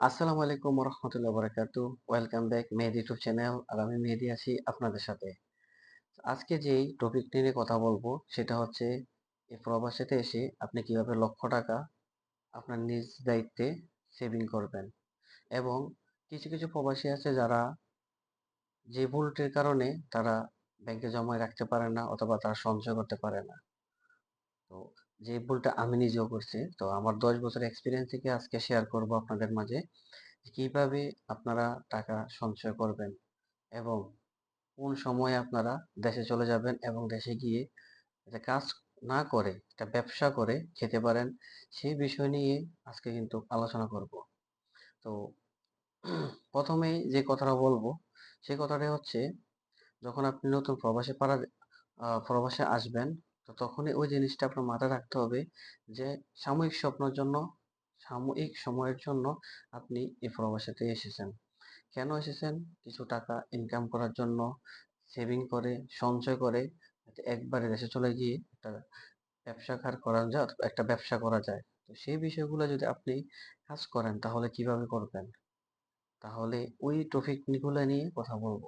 আসসালামু আলাইকুম রহমতুল্লাহ বারাকাতু welcome back Mehedi YouTube channel আর আমি মেহেদি আছি আপনাদের সাথে। আজকে যেই টপিক নিয়ে কথা বলব, সেটা হচ্ছে এই প্রবাসেতে এসে আপনি কীভাবে লক্ষ টাকা আপনার নিজ দায়িত্বে সেভিং করবেন। এবং কিছু কিছু প্রবাসী আছে যারা যে ভুলটির কারণে তারা ব্যাংকে জমায় রাখতে পারে না অথবা তারা সঞ্চয় করতে পারে না। তো যে ভুলটা আমি নিজেও করছি। তো আমার দশ বছর এক্সপিরিয়েন্স থেকে আজকে শেয়ার করব আপনাদের মাঝে কীভাবে আপনারা টাকা সঞ্চয় করবেন এবং কোন সময়ে আপনারা দেশে চলে যাবেন এবং দেশে গিয়ে একটা কাজ না করে, একটা ব্যবসা করে খেতে পারেন সেই বিষয় নিয়ে আজকে কিন্তু আলোচনা করব। তো প্রথমেই যে কথাটা বলব সেই কথাটা হচ্ছে যখন আপনি নতুন প্রবাসে পাড়া প্রবাসে আসবেন তো তখনই ওই জিনিসটা আপনার মাথায় রাখতে হবে যে, সাময়িক স্বপ্নের জন্য, সাময়িক সময়ের জন্য আপনি এই প্রবাসেতে এসেছেন। কেন এসেছেন? কিছু টাকা ইনকাম করার জন্য সেভিং করে, সঞ্চয় করে একবারে দেশে চলে গিয়ে একটা ব্যবসা কার করা যায় একটা ব্যবসা করা যায়। তো সেই বিষয়গুলো যদি আপনি কাজ করেন, তাহলে কীভাবে করবেন? তাহলে ওই টপিকগুলো নিয়ে কথা বলব।